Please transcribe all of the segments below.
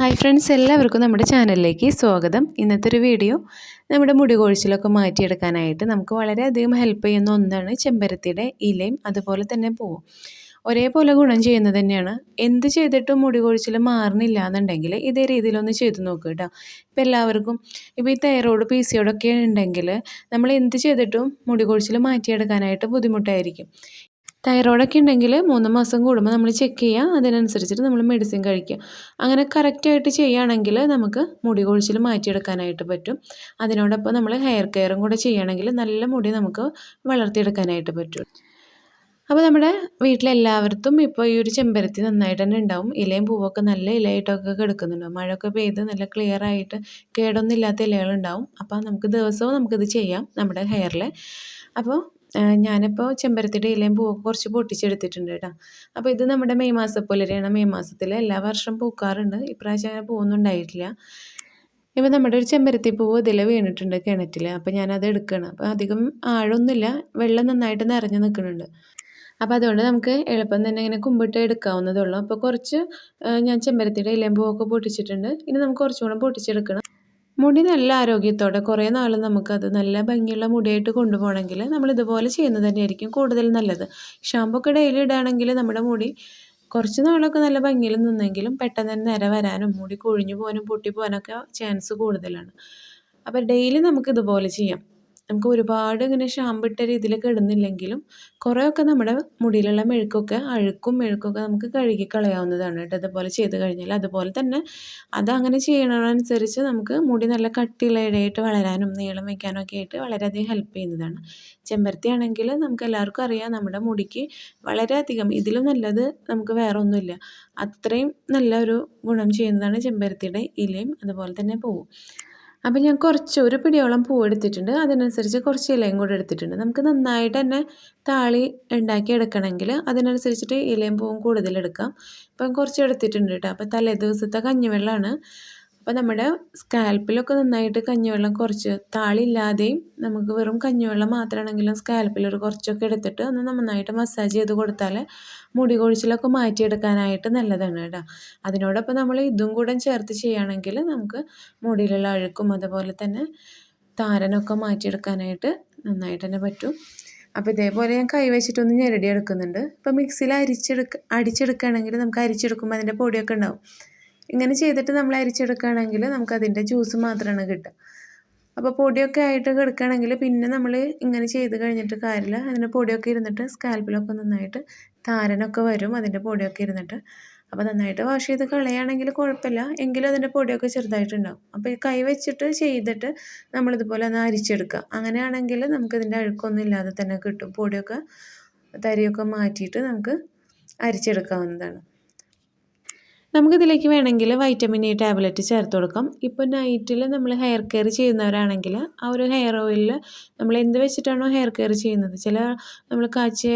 Hi friends എല്ലാവർക്കും നമ്മുടെ ചാനലിലേക്ക് സ്വാഗതം. ഇന്നത്തെ ഒരു വീഡിയോ നമ്മുടെ മുടി കൊഴിച്ചിലൊക്കെ മാറ്റിയെടുക്കാനായിട്ട് നമുക്ക് വളരെയധികം ഹെൽപ്പ് ചെയ്യുന്ന ഒന്നാണ് ചെമ്പരത്തിയുടെ ഇലയും അതുപോലെ തന്നെ പൂവും. ഒരേപോലെ ഗുണം ചെയ്യുന്നത് തന്നെയാണ്. എന്ത് ചെയ്തിട്ടും മുടി കൊഴിച്ചിൽ മാറുന്നില്ല എന്നുണ്ടെങ്കിൽ ഇതേ രീതിയിലൊന്ന് ചെയ്ത് നോക്കുക കേട്ടോ. ഇപ്പം എല്ലാവർക്കും ഇപ്പോൾ ഈ തൈറോയ്ഡ് പി സിയോടൊക്കെ ഉണ്ടെങ്കിൽ നമ്മൾ എന്ത് ചെയ്തിട്ടും മുടി കൊഴിച്ചിൽ മാറ്റിയെടുക്കാനായിട്ട് ബുദ്ധിമുട്ടായിരിക്കും. തൈറോയ്ഡൊക്കെ ഉണ്ടെങ്കിൽ മൂന്ന് മാസം കൂടുമ്പോൾ നമ്മൾ ചെക്ക് ചെയ്യുക അതിനനുസരിച്ചിട്ട് നമ്മൾ മെഡിസിൻ കഴിക്കുക അങ്ങനെ കറക്റ്റായിട്ട് ചെയ്യുകയാണെങ്കിൽ നമുക്ക് മുടി കൊഴിച്ചിൽ മാറ്റിയെടുക്കാനായിട്ട് പറ്റും. അതിനോടൊപ്പം നമ്മൾ ഹെയർ കെയറും കൂടെ ചെയ്യുകയാണെങ്കിൽ നല്ല മുടി നമുക്ക് വളർത്തിയെടുക്കാനായിട്ട് പറ്റും. അപ്പോൾ നമ്മുടെ വീട്ടിലെല്ലാവർക്കും ഇപ്പോൾ ഈ ഒരു ചെമ്പരത്തി നന്നായിട്ട് തന്നെ ഉണ്ടാവും. ഇലയും പൂവൊക്കെ നല്ല ഇലയായിട്ടൊക്കെ കിടക്കുന്നുണ്ടാവും മഴയൊക്കെ പെയ്ത് നല്ല ക്ലിയർ ആയിട്ട് കേടൊന്നും ഇല്ലാത്ത ഇലകളുണ്ടാവും. അപ്പോൾ നമുക്ക് ദിവസവും നമുക്കിത് ചെയ്യാം നമ്മുടെ ഹെയറിൽ അപ്പോൾ ഞാനിപ്പോൾ ചെമ്പരത്തിയുടെ ഇലയും പൂവൊക്കെ കുറച്ച് പൊട്ടിച്ചെടുത്തിട്ടുണ്ട് കേട്ടോ. അപ്പോൾ ഇത് നമ്മുടെ മെയ് മാസപ്പുലരിയാണ്. മെയ് മാസത്തിൽ എല്ലാ വർഷവും പൂക്കാറുണ്ട്. ഇപ്രാവശ്യം അങ്ങനെ പൂവൊന്നും ഉണ്ടായിട്ടില്ല. ഇപ്പോൾ നമ്മുടെ ഒരു ചെമ്പരത്തി പൂവ് ഇതിൽ വീണിട്ടുണ്ട് കിണറ്റിൽ അപ്പോൾ ഞാനത് എടുക്കണം. അപ്പോൾ അധികം ആഴമൊന്നുമില്ല. വെള്ളം നന്നായിട്ട് നിറഞ്ഞു നിൽക്കുന്നുണ്ട്. അപ്പോൾ അതുകൊണ്ട് നമുക്ക് എളുപ്പം തന്നെ ഇങ്ങനെ കുമ്പിട്ട് എടുക്കാവുന്നതേ ഉള്ളൂ. അപ്പോൾ കുറച്ച് ഞാൻ ചെമ്പരത്തിയുടെ ഇലയും പൂവൊക്കെ പൊട്ടിച്ചിട്ടുണ്ട്. ഇനി നമുക്ക് കുറച്ചും കൂടെ പൊട്ടിച്ചെടുക്കണം. മുടി നല്ല ആരോഗ്യത്തോടെ കുറേ നാൾ നമുക്കത് നല്ല ഭംഗിയുള്ള മുടിയായിട്ട് കൊണ്ടുപോകണമെങ്കിൽ നമ്മൾ ഇതുപോലെ ചെയ്യുന്നത് തന്നെയായിരിക്കും കൂടുതൽ നല്ലത്. ഷാമ്പു ഒക്കെ ഡെയിലി ഇടുകയാണെങ്കിൽ നമ്മുടെ മുടി കുറച്ച് നാളൊക്കെ നല്ല ഭംഗിയിൽ നിന്നെങ്കിലും പെട്ടെന്ന് തന്നെ നിര വരാനും മുടി കൊഴിഞ്ഞു പോകാനും പൊട്ടി പോകാനൊക്കെ ചാൻസ് കൂടുതലാണ്. അപ്പോൾ ഡെയിലി നമുക്ക് ഇതുപോലെ ചെയ്യാം. നമുക്ക് ഒരുപാട് ഇങ്ങനെ ഷാമ്പിട്ട രീതിയിലൊക്കെ ഇടുന്നില്ലെങ്കിലും കുറേയൊക്കെ നമ്മുടെ മുടിയിലുള്ള മെഴുക്കൊക്കെ അഴുക്കും മെഴുക്കൊക്കെ നമുക്ക് കഴുകി കളയാവുന്നതാണ് കേട്ടോ. അതുപോലെ ചെയ്ത് കഴിഞ്ഞാൽ. അതുപോലെ തന്നെ അതങ്ങനെ ചെയ്യണതനുസരിച്ച് നമുക്ക് മുടി നല്ല കട്ടിയുള്ള ഇടയായിട്ട് വളരാനും നീളം വയ്ക്കാനും ഒക്കെ ആയിട്ട് വളരെയധികം ഹെൽപ്പ് ചെയ്യുന്നതാണ്. ചെമ്പരത്തി ആണെങ്കിൽ നമുക്ക് എല്ലാവർക്കും അറിയാം നമ്മുടെ മുടിക്ക് വളരെയധികം ഇതിലും നല്ലത് നമുക്ക് വേറെ ഒന്നുമില്ല അത്രയും നല്ലൊരു ഗുണം ചെയ്യുന്നതാണ് ചെമ്പരത്തിയുടെ ഇലയും അതുപോലെ തന്നെ പൂവും. അപ്പോൾ ഞാൻ കുറച്ച് ഒരു പിടിയോളം പൂ എടുത്തിട്ടുണ്ട്. അതിനനുസരിച്ച് കുറച്ച് ഇലയും കൂടെ എടുത്തിട്ടുണ്ട്. നമുക്ക് നന്നായിട്ട് തന്നെ താളി ഉണ്ടാക്കി എടുക്കണമെങ്കിൽ അതിനനുസരിച്ചിട്ട് ഇലയും പൂവും കൂടുതൽ എടുക്കാം. ഇപ്പം കുറച്ച് എടുത്തിട്ടുണ്ട് കേട്ടോ. അപ്പോൾ തലേ ദിവസത്തെ കഞ്ഞിവെള്ളമാണ്. അപ്പോൾ നമ്മുടെ സ്കാൽപ്പിലൊക്കെ നന്നായിട്ട് കഞ്ഞിവെള്ളം കുറച്ച് താളില്ലാതെയും നമുക്ക് വെറും കഞ്ഞിവെള്ളം മാത്രമാണെങ്കിലും സ്കാൽപ്പിലൊരു കുറച്ചൊക്കെ എടുത്തിട്ട് ഒന്ന് നന്നായിട്ട് മസാജ് ചെയ്ത് കൊടുത്താൽ മുടി കൊഴിച്ചിലൊക്കെ മാറ്റിയെടുക്കാനായിട്ട് നല്ലതാണ് കേട്ടോ. അതിനോടൊപ്പം നമ്മൾ ഇതും കൂടെ ചേർത്ത് ചെയ്യുകയാണെങ്കിൽ നമുക്ക് മുടിയിലുള്ള അഴുക്കും അതുപോലെ തന്നെ താരനൊക്കെ മാറ്റിയെടുക്കാനായിട്ട് നന്നായിട്ട് തന്നെ പറ്റും. അപ്പോൾ ഇതേപോലെ ഞാൻ കൈ വെച്ചിട്ടൊന്ന് ഞെരടി എടുക്കുന്നുണ്ട് ഇപ്പോൾ മിക്സിയിൽ അരിച്ചെടുക്ക അടിച്ചെടുക്കുകയാണെങ്കിൽ നമുക്ക് അരിച്ചെടുക്കുമ്പോൾ അതിന്റെ പൊടിയൊക്കെ ഉണ്ടാവും. ഇങ്ങനെ ചെയ്തിട്ട് നമ്മൾ അരിച്ചെടുക്കുകയാണെങ്കിൽ നമുക്കതിന്റെ ജ്യൂസ് മാത്രമാണ് കിട്ടുക. അപ്പോൾ പൊടിയൊക്കെ ആയിട്ട് കിടക്കുകയാണെങ്കിൽ പിന്നെ നമ്മൾ ഇങ്ങനെ ചെയ്ത് കഴിഞ്ഞിട്ട് കാര്യമില്ല. അതിന്റെ പൊടിയൊക്കെ ഇരുന്നിട്ട് സ്കാൽപ്പിലൊക്കെ നന്നായിട്ട് താരനൊക്കെ വരും അതിന്റെ പൊടിയൊക്കെ ഇരുന്നിട്ട്. അപ്പോൾ നന്നായിട്ട് വാഷ് ചെയ്ത് കളയുകയാണെങ്കിൽ കുഴപ്പമില്ല. എങ്കിലും അതിന്റെ പൊടിയൊക്കെ ചെറുതായിട്ടുണ്ടാവും. അപ്പോൾ ഈ കൈ വെച്ചിട്ട് ചെയ്തിട്ട് നമ്മളിതുപോലെ ഒന്ന് അരിച്ചെടുക്കുക. അങ്ങനെയാണെങ്കിൽ നമുക്കിതിന്റെ അഴുക്കൊന്നും ഇല്ലാതെ തന്നെ കിട്ടും. പൊടിയൊക്കെ തരിയൊക്കെ മാറ്റിയിട്ട് നമുക്ക് അരിച്ചെടുക്കാവുന്നതാണ്. നമുക്കിതിലേക്ക് വേണമെങ്കിൽ വൈറ്റമിൻ ഇ ടാബ്ലറ്റ് ചേർത്ത് കൊടുക്കാം. ഇപ്പോൾ നൈറ്റിൽ നമ്മൾ ഹെയർ കെയർ ചെയ്യുന്നവരാണെങ്കിൽ ആ ഒരു ഹെയർ ഓയിലിൽ നമ്മൾ എന്ത് വെച്ചിട്ടാണോ ഹെയർ കെയർ ചെയ്യുന്നത്? ചില നമ്മൾ കാച്ചിയ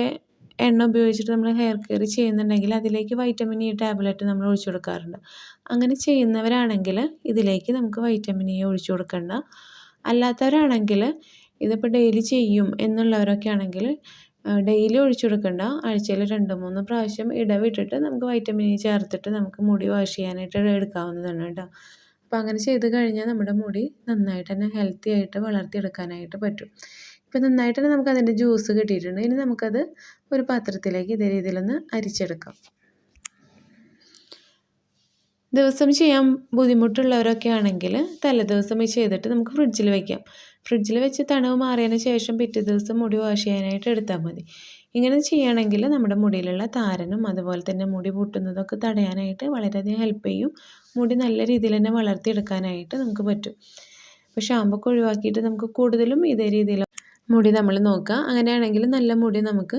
എണ്ണ ഉപയോഗിച്ചിട്ട് നമ്മൾ ഹെയർ കെയർ ചെയ്യുന്നുണ്ടെങ്കിൽ അതിലേക്ക് വൈറ്റമിൻ ഇ ടാബ്ലറ്റ് നമ്മൾ ഒഴിച്ചു കൊടുക്കാറുണ്ട്. അങ്ങനെ ചെയ്യുന്നവരാണെങ്കിൽ ഇതിലേക്ക് നമുക്ക് വൈറ്റമിൻ ഇ ഒഴിച്ചു കൊടുക്കേണ്ട. അല്ലാത്തവരാണെങ്കിൽ ഇതിപ്പോൾ ഡെയിലി ചെയ്യും എന്നുള്ളവരൊക്കെ ആണെങ്കിൽ ഡെയിലി ഒഴിച്ചു കൊടുക്കണ്ട. ആഴ്ചയിൽ രണ്ട് മൂന്ന് പ്രാവശ്യം ഇടവിട്ടിട്ട് നമുക്ക് വൈറ്റമിൻ ഇ ചേർത്തിട്ട് നമുക്ക് മുടി വാഷ് ചെയ്യാനായിട്ട് എടുക്കാവുന്നതാണ് കേട്ടോ. അപ്പോൾ അങ്ങനെ ചെയ്ത് കഴിഞ്ഞാൽ നമ്മുടെ മുടി നന്നായിട്ട് തന്നെ ഹെൽത്തി ആയിട്ട് വളർത്തിയെടുക്കാനായിട്ട് പറ്റും. ഇപ്പം നന്നായിട്ട് തന്നെ നമുക്ക് അതിന്റെ ജ്യൂസ് കിട്ടിയിട്ടുണ്ട്. ഇനി നമുക്കത് ഒരു പാത്രത്തിലേക്ക് ഇതേ രീതിയിലൊന്ന് അരിച്ചെടുക്കാം. ദിവസം ചെയ്യാൻ ബുദ്ധിമുട്ടുള്ളവരൊക്കെ ആണെങ്കിൽ തലേദിവസം ചെയ്തിട്ട് നമുക്ക് ഫ്രിഡ്ജിൽ വയ്ക്കാം ഫ്രിഡ്ജിൽ വെച്ച് തണവ് മാറിയതിന് ശേഷം പിറ്റേ ദിവസം മുടി വാഷ് ചെയ്യാനായിട്ട് എടുത്താൽ മതി. ഇങ്ങനെ ചെയ്യുകയാണെങ്കിൽ നമ്മുടെ മുടിയിലുള്ള താരനും അതുപോലെ തന്നെ മുടി പൊട്ടുന്നതൊക്കെ തടയാനായിട്ട് വളരെയധികം ഹെൽപ്പ് ചെയ്യും. മുടി നല്ല രീതിയിൽ തന്നെ വളർത്തിയെടുക്കാനായിട്ട് നമുക്ക് പറ്റും. അപ്പോൾ ഷാമ്പൊക്കെ ഒഴിവാക്കിയിട്ട് നമുക്ക് കൂടുതലും ഇതേ രീതിയിൽ മുടി നമ്മൾ നോക്കുക. അങ്ങനെയാണെങ്കിൽ നല്ല മുടി നമുക്ക്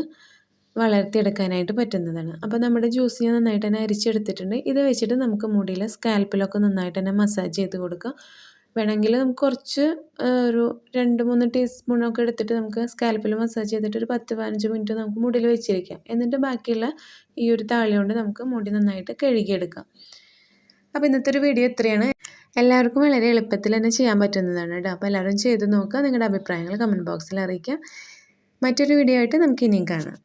വളർത്തിയെടുക്കാനായിട്ട് പറ്റുന്നതാണ്. അപ്പോൾ നമ്മുടെ ജ്യൂസ് ഞാൻ നന്നായിട്ട് തന്നെ അരിച്ചെടുത്തിട്ടുണ്ട്. ഇത് വെച്ചിട്ട് നമുക്ക് മുടിയിൽ സ്കാൽപ്പിലൊക്കെ നന്നായിട്ട് തന്നെ മസാജ് ചെയ്ത് കൊടുക്കുക വേണമെങ്കിൽ നമുക്ക് കുറച്ച് ഒരു രണ്ട് മൂന്ന് ടീസ്പൂണൊക്കെ എടുത്തിട്ട് നമുക്ക് സ്കാൽപ്പിൽ മസാജ് ചെയ്തിട്ട് ഒരു പത്ത് പതിനഞ്ച് മിനിറ്റ് നമുക്ക് മുടിയിൽ വെച്ചിരിക്കാം. എന്നിട്ട് ബാക്കിയുള്ള ഈ ഒരു താളി കൊണ്ട് നമുക്ക് മുടി നന്നായിട്ട് കഴുകിയെടുക്കാം. അപ്പോൾ ഇന്നത്തെ ഒരു വീഡിയോ ഇത്രയാണ്. എല്ലാവർക്കും വളരെ എളുപ്പത്തിൽ തന്നെ ചെയ്യാൻ പറ്റുന്നതാണ് കേട്ടോ. അപ്പോൾ എല്ലാവരും ചെയ്ത് നോക്കുക. നിങ്ങളുടെ അഭിപ്രായങ്ങൾ കമന്റ് ബോക്സിൽ അറിയിക്കുക. മറ്റൊരു വീഡിയോ ആയിട്ട് നമുക്ക് ഇനിയും കാണാം.